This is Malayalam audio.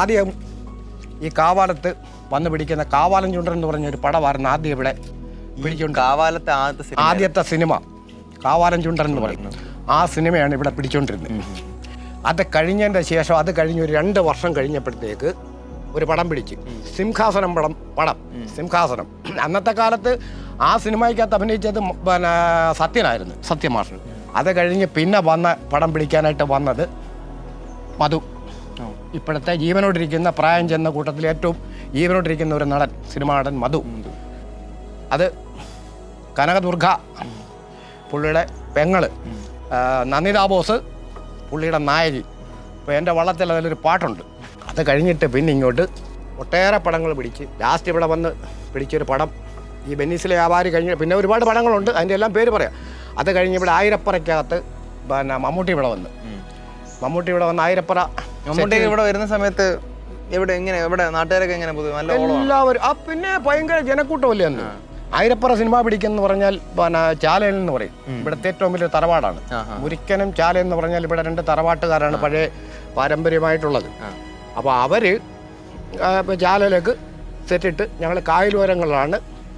ആദ്യം ഈ കാവാലത്ത് വന്ന് പിടിക്കുന്ന കാവാലൻ ചുണ്ടൻ എന്ന് പറഞ്ഞ ഒരു പടമായിരുന്നു ആദ്യം ഇവിടെ പിടിച്ചുകൊണ്ട് കാവാലത്തെ ആദ്യത്തെ സിനിമ കാവാലൻ സിനിമ. കാവാലം ചുണ്ടൻ എന്ന് പറയും ആ സിനിമയാണ് ഇവിടെ പിടിച്ചുകൊണ്ടിരുന്നത് അത് കഴിഞ്ഞതിന്റെ ശേഷം അത് കഴിഞ്ഞ ഒരു രണ്ട് വർഷം കഴിഞ്ഞപ്പോഴത്തേക്ക് ഒരു പടം പിടിച്ച്. സിംഹാസനം പടം പടം സിംഹാസനം. അന്നത്തെ കാലത്ത് ആ സിനിമയ്ക്കകത്ത് അഭിനയിച്ചത് പിന്നെ സത്യനായിരുന്നു സത്യമാഷൻ അത് കഴിഞ്ഞ് പിന്നെ വന്ന പടം പിടിക്കാനായിട്ട് വന്നത് മധു. ഇപ്പോഴത്തെ ജീവനോടിരിക്കുന്ന പ്രായം ചെന്ന കൂട്ടത്തിൽ ഏറ്റവും ജീവനോടിരിക്കുന്ന ഒരു നടൻ സിനിമാ നടൻ മധു. അത് കനകദുർഗ പുള്ളിയുടെ പെങ്ങൾ. നന്ദിതാ ബോസ് പുള്ളിയുടെ നായകി. അപ്പോൾ എന്റെ വള്ളത്തിൽ അതിലൊരു പാട്ടുണ്ട്. അത് കഴിഞ്ഞിട്ട് പിന്നെ ഇങ്ങോട്ട് ഒട്ടേറെ പടങ്ങൾ പിടിച്ച് ലാസ്റ്റ് ഇവിടെ വന്ന് പിടിച്ചൊരു പടം. ഈ ബെന്നീസിലെ വ്യാപാരി കഴിഞ്ഞ് പിന്നെ ഒരുപാട് പടങ്ങളുണ്ട് അതിന്റെ എല്ലാം പേര് പറയാം. അത് കഴിഞ്ഞ് ഇവിടെ ആയിരപ്പറയ്ക്കകത്ത് പിന്നെ മമ്മൂട്ടി ഇവിടെ വന്ന്. മമ്മൂട്ടി ഇവിടെ വന്ന് ആയിരപ്പറ മമ്മൂട്ടി ഇവിടെ വരുന്ന സമയത്ത് എവിടെ എങ്ങനെ എവിടെ? നാട്ടുകാരൊക്കെ എങ്ങനെ നല്ല എല്ലാവരും ആ പിന്നെ ഭയങ്കര ജനക്കൂട്ടമല്ലേ അന്ന് ആയിരപ്പുറ സിനിമ പിടിക്കുന്നു പറഞ്ഞാൽ പിന്നെ ചാലയിൽ എന്ന് പറയും. ഇവിടുത്തെ ഏറ്റവും വലിയ തറവാടാണ്. മുരിക്കനും ചാല എന്ന് പറഞ്ഞാൽ ഇവിടെ രണ്ട് തറവാട്ടുകാരാണ് പഴയ പാരമ്പര്യമായിട്ടുള്ളത്. അപ്പോൾ അവർ ചാലയിലേക്ക് സെറ്റിട്ട് ഞങ്ങൾ കായലോരങ്ങളിലാണ്